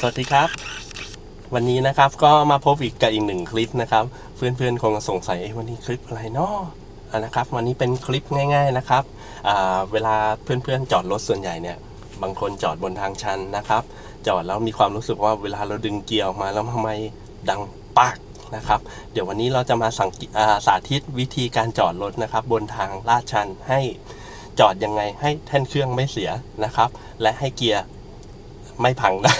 สวัสดีครับ วันนี้นะครับก็มาพบอีกกับอีกหนึ่งคลิปนะครับ เพื่อนๆคงสงสัยวันนี้คลิปอะไรเนาะนะครับ วันนี้เป็นคลิปง่าย ๆนะครับเวลาเพื่อนๆจอดรถส่วนใหญ่เนี่ยบางคนจอดบนทางชันนะครับ จอดแล้วมีความรู้สึกว่าเวลาเราดึงเกียร์ออกมาแล้วทำไมดังปักนะครับ เดี๋ยววันนี้เราจะมาสังเกตอ่าสาธิตวิธีการจอดรถนะครับ บนทางลาดชันให้จอดยังไงให้แท่นเครื่องไม่เสียนะครับ และให้เกียร์ ไม่พังนะ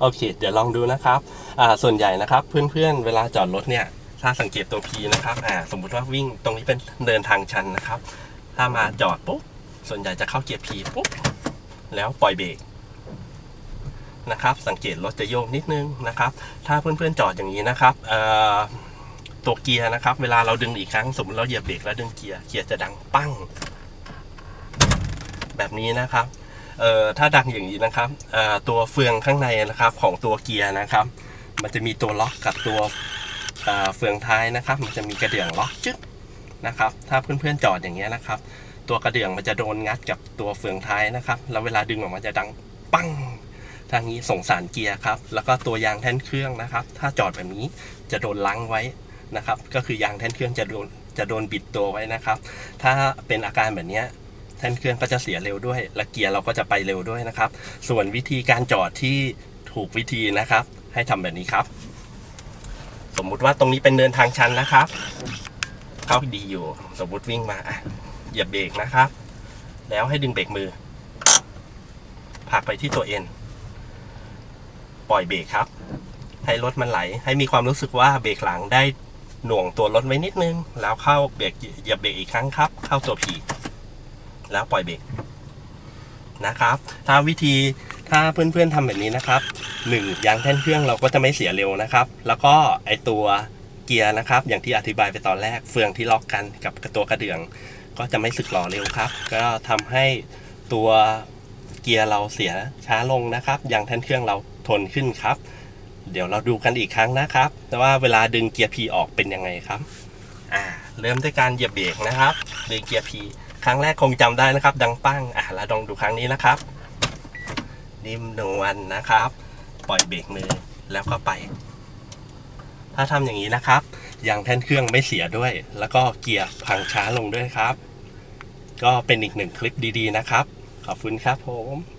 โอเค เดี๋ยวลองดูนะครับอ่าส่วนใหญ่นะครับ เพื่อนๆเวลาจอดรถเนี่ย ถ้าสังเกตตัว P นะครับอ่าสมมุติว่าวิ่งตรงนี้เป็นเดินทางชันนะครับ ถ้ามาจอดปุ๊บส่วนใหญ่จะเข้าเกียร์ P ปุ๊บแล้วปล่อยเบรกนะครับ สังเกตรถจะโยกนิดนึงนะครับ ถ้าเพื่อนๆจอดอย่างนี้นะครับเอ่อตัวเกียร์นะครับ เวลาเราดึงอีกครั้งสมมติเราเหยียบเบรกแล้วดึงเกียร์เกียร์จะดังปั้ง แบบนี้นะครับ เอ่อถ้าดังอย่างนี้นะครับเอ่อตัวเฟืองข้างในนะครับของตัวเกียร์นะครับ มันจะมีตัวล็อกกับตัวเอ่อเฟืองท้ายนะครับ มันจะมีกระเดื่องล็อกจึ๊บนะครับ ถ้าเพื่อนๆจอดอย่างเงี้ยนะครับ ตัวกระเดื่องมันจะโดนงัดกับตัวเฟืองท้ายนะครับ แล้วเวลาดึงออกมาจะดังปังทางนี้ส่งสารเกียร์ครับ แล้วก็ตัวยางแท่นเครื่องนะครับ ถ้าจอดแบบนี้จะโดนล้างไว้นะครับ ก็คือยางแท่นเครื่องจะโดนจะโดนบิดตัวไว้นะครับ ถ้าเป็นอาการแบบนี้ แท่นเครื่องก็จะเสียเร็วด้วย และเกียร์เราก็จะไปเร็วด้วยนะครับ ส่วนวิธีการจอดที่ถูกวิธีนะครับ ให้ทำแบบนี้ครับ สมมุติว่าตรงนี้เป็นเนินทางชันนะครับ เข้าดีอยู่ สมมุติวิ่งมาอะเหยียบเบรกนะครับ แล้วให้ดึงเบรกมือผักไปที่ตัวเอ็นปล่อยเบรกครับ ให้รถมันไหล ให้มีความรู้สึกว่าเบรกหลังได้หน่วงตัวรถไว้นิดนึง แล้วเข้าเบรกเหยียบเบรกอีกครั้งครับ เข้าตัวผี แล้วปล่อยเบรกนะครับถ้าวิธีถ้าเพื่อนๆทำแบบนี้นะครับหนึ่งยางแท่นเครื่องเราก็จะไม่เสียเร็วนะครับ แล้วก็ไอตัวเกียร์นะครับ อย่างที่อธิบายไปตอนแรกเฟืองที่ล็อกกันกับตัวกระเดื่อง ก็จะไม่สึกหรอเร็วครับ ก็ทำให้ตัวเกียร์เราเสียช้าลงนะครับยางแท่นเครื่องเราทนขึ้นครับ เดี๋ยวเราดูกันอีกครั้งนะครับ แต่ว่าเวลาดึงเกียร์ P ออกเป็นยังไงครับอ่าเริ่มด้วยการเหยียบเบรกนะครับดึงเกียร์ P ครั้งแรกคงจำได้นะครับ ดังปั้งอะแล้วลองดูครั้งนี้นะครับนิ่มนวลนะครับ ปล่อยเบรกมือแล้วก็ไป ถ้าทำอย่างนี้นะครับยางแท่นเครื่องไม่เสียด้วย แล้วก็เกียร์พังช้าลงด้วยครับ ก็เป็นอีกหนึ่งคลิปดีๆนะครับ ขอบคุณครับผม